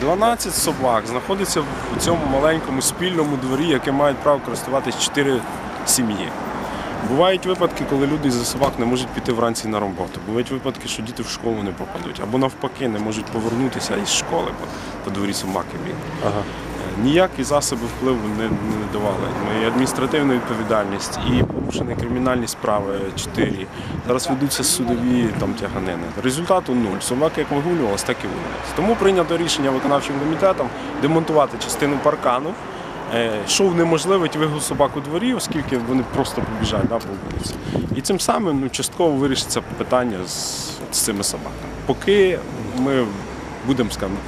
12 собак знаходиться в цьому маленькому спільному дворі, яке мають право користуватись 4 сім'ї. Бувають випадки, коли люди за собак не можуть піти вранці на роботу. Бувають випадки, що діти в школу не попадуть, або навпаки не можуть повернутися із школи, бо по дворі собаки бігають. Ага. Ніякі засоби впливу не, не. Ми і адміністративну відповідальність, і порушені кримінальні справи 4. Зараз ведуться судові там тяганини. Результату нуль. Собаки як вигулювалися, так і вигулювалися. Тому прийнято рішення виконавчим комітетом демонтувати частину паркану. е, Що унеможливить вигул собак у дворі, оскільки вони просто побіжать да, по вулиці. І цим самим ну, частково вирішиться питання з, з цими собаками. Поки ми будемо скажімо,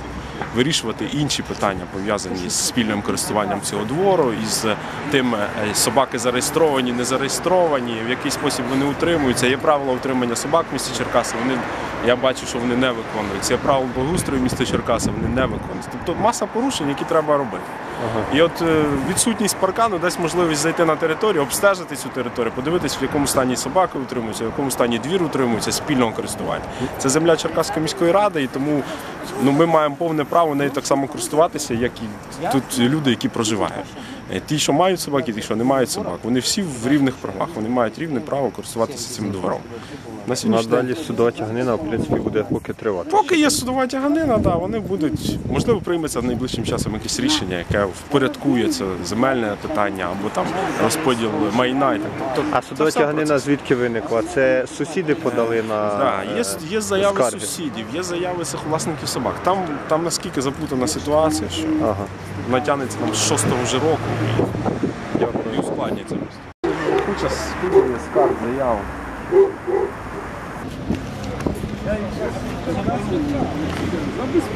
вирішувати інші питання, пов'язані з спільним користуванням цього двору, із тим, е, собаки зареєстровані, не зареєстровані, в який спосіб вони утримуються. Є правила утримання собак в місті Черкаси. Вони я бачу, що вони не виконуються. Є правила благоустрою міста Черкаси, вони не виконуються. Тобто маса порушень, які треба робити. І от е, відсутність паркану дасть можливість зайти на територію, обстежити цю територію, подивитися, в якому стані собаки утримуються, в якому стані двір утримується спільного користування. Це земля Черкаської міської ради, і тому ну, ми маємо повне право нею так само користуватися, як і тут люди, які проживають. Е, Ті, що мають собаки, ті, що не мають собак, вони всі в рівних правах, вони мають рівне право користуватися цим двором. На сьогоднішній Надалі судова тяганина, в принципі, буде поки тривати. Поки є судова тяганина, да, вони будуть, можливо, прийметься найближчим часом якесь рішення, яке впорядкує це земельне питання або там розподіл майна і так. Тобто, А судова тяганина процес. звідки виникла? Це сусіди подали на Да, є, є заяви скарги? сусідів, є заяви власників собак. Там, там наскільки заплутана ситуація, що Ага. Вона тягнеться там з шостого вже року і, і ускладнюється. Куча скарг, скарб, заяв.